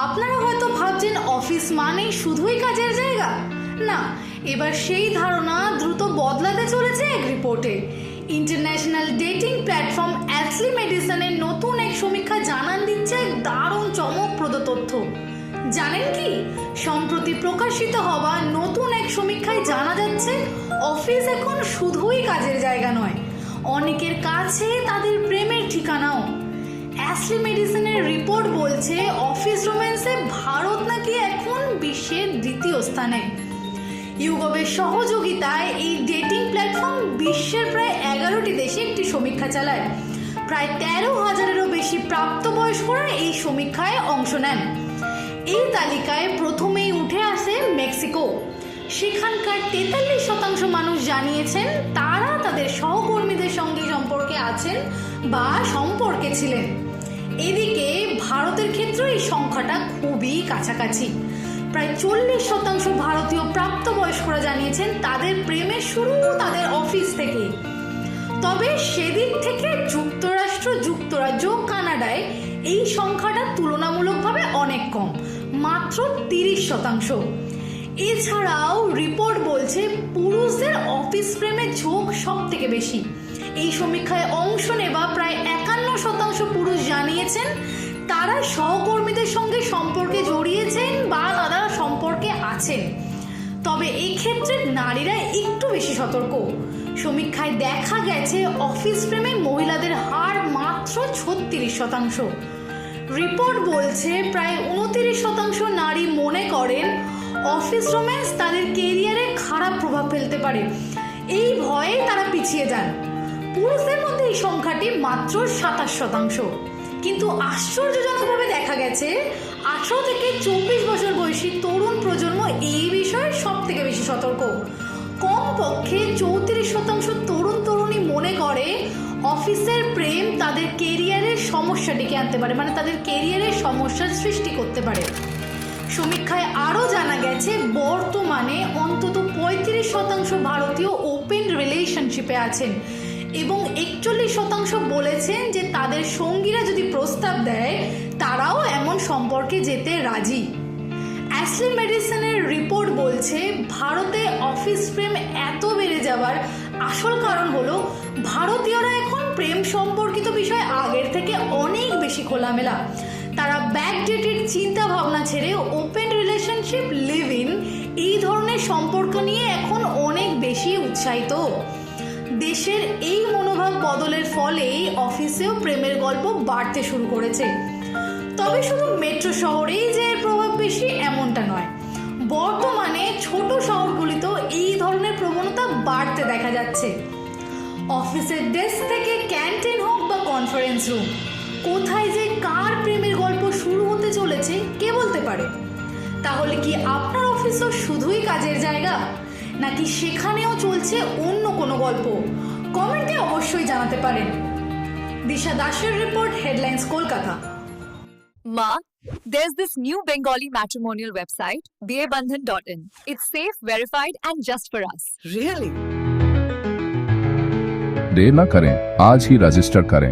আপনারা হয়তো ভাবছেন অফিস মানেই শুধুই কাজের জায়গা। না, এবার সেই ধারণা দ্রুত বদলাতে চলেছে এক রিপোর্টে। ইন্টারন্যাশনাল ডেটিং প্ল্যাটফর্ম অ্যাসলি মেডিসনের নতুন এক সমীক্ষা জানান দিচ্ছে এক দারুণ চমকপ্রদ তথ্য। জানেন কি? সম্প্রতি প্রকাশিত হওয়া নতুন এক সমীক্ষায় জানা যাচ্ছে, অফিস এখন শুধুই কাজের জায়গা নয়, অনেকের কাছে তাদের প্রেমের ঠিকানাও। অ্যাসলি মেডিসিনের রিপোর্ট বলছে অফিস রোম্যান্সে ভারত নাকি এখন বিশ্বের দ্বিতীয় স্থানে। ইউগবের সহযোগিতায় এই ডেটিং প্ল্যাটফর্ম বিশ্বের প্রায় এগারোটি দেশে একটি সমীক্ষা চালায়। প্রায় তেরো হাজারেরও বেশি প্রাপ্তবয়স্করা এই সমীক্ষায় অংশ নেন। এই তালিকায় প্রথমেই উঠে আসে মেক্সিকো। সেখানকার তেতাল্লিশ শতাংশ মানুষ জানিয়েছেন, তারা তাদের সহকর্মীদের সঙ্গে সম্পর্কে আছেন বা সম্পর্কে ছিলেন। এদিকে ভারতের ক্ষেত্রে এই সংখ্যাটা খুবই কাছাকাছি। প্রায় চল্লিশ শতাংশ ভারতীয় প্রাপ্তবয়স্করা জানিয়েছেন তাদের প্রেমের শুরু তাদের অফিস থেকে তবে সেদিক থেকে যুক্তরাষ্ট্র, যুক্তরাজ্য, কানাডায় এই সংখ্যাটা তুলনামূলকভাবে অনেক কম, মাত্র তিরিশ শতাংশ। এছাড়াও রিপোর্ট বলছে পুরুষদের অফিস প্রেমের ঝোঁক সব থেকে বেশি। এই সমীক্ষায় অংশ নেওয়া প্রায় একান্ন শতাংশ পুরুষ জানিয়েছেন তারা সহকর্মীদের সঙ্গে সম্পর্কে জড়িয়েছেন বা তারা সম্পর্কে আছেন। তবে এই ক্ষেত্রে নারীরা একটু বেশি সতর্ক। সমীক্ষায় দেখা গেছে অফিস প্রেমে মহিলাদের হার মাত্র ছত্রিশ শতাংশ। রিপোর্ট বলছে প্রায় উনতিরিশ শতাংশ নারী মনে করেন অফিস রোম্যান্স তাদের কেরিয়ারে খারাপ প্রভাব ফেলতে পারে। এই ভয়ে তারা পিছিয়ে যান। পুরুষদের মধ্যে এই সংখ্যাটি মাত্র সাতাশ শতাংশ। কিন্তু আশ্চর্যজনকভাবে দেখা গেছে, আঠারো থেকে চব্বিশ বছর বয়সী তরুণ প্রজন্ম এই বিষয়ে সব থেকে বেশি সতর্ক। কমপক্ষে চৌত্রিশ শতাংশ তরুণ তরুণী মনে করে অফিসের প্রেম তাদের কেরিয়ারের সমস্যা ডেকে আনতে পারে মানে তাদের কেরিয়ারের সমস্যার সৃষ্টি করতে পারে। সমীক্ষায় আরও জানা গেছে, বর্তমানে অন্তত পঁয়ত্রিশ শতাংশ ভারতীয় ওপেন রিলেশনশিপে আছেন এবং একচল্লিশ শতাংশ বলেছেন যে তাদের সঙ্গীরা যদি প্রস্তাব দেয়, তারাও এমন সম্পর্কে যেতে রাজি। অ্যাসলি মেডিসিনের রিপোর্ট বলছে, ভারতে অফিস প্রেম এত বেড়ে যাওয়ার আসল কারণ হলো, ভারতীয়রা এখন প্রেম সম্পর্কিত বিষয় আগের থেকে অনেক বেশি খোলামেলা। ব্যাকডেটেড চিন্তা ভাবনা ছেড়ে ওপেন রিলেশনশিপ লিভ ইন এই ধরনের সম্পর্ক নিয়ে এখন অনেক বেশি উৎসাহিত। দেশের এই মনোভাব বদলের ফলে অফিসেও প্রেমের গল্প বাড়তে শুরু করেছে। তবে শুধু মেট্রো শহরেই যে এর প্রভাব বেশি এমনটা নয়, বর্তমানে ছোট শহরগুলিতেও এই ধরনের প্রবণতা বাড়তে দেখা যাচ্ছে। অফিসের ডেস্ক থেকে ক্যান্টিন হোক বা কনফারেন্স রুম কোথায় যে কার প্রেমের গল্প শুরু হতে চলেছে কে বলতে পারে তাহলে কি আপনার অফিসও শুধুই কাজের জায়গা নাকি সেখানেও চলছে অন্য কোনো গল্প কমেন্টে অবশ্যই জানাতে পারেন দিশা দাসের report headlines Kolkata Ma, there's this new Bengali matrimonial website, BABandhan.in. It's safe, verified, and just for us. Really? देर न करें आज ही रजिस्टर करें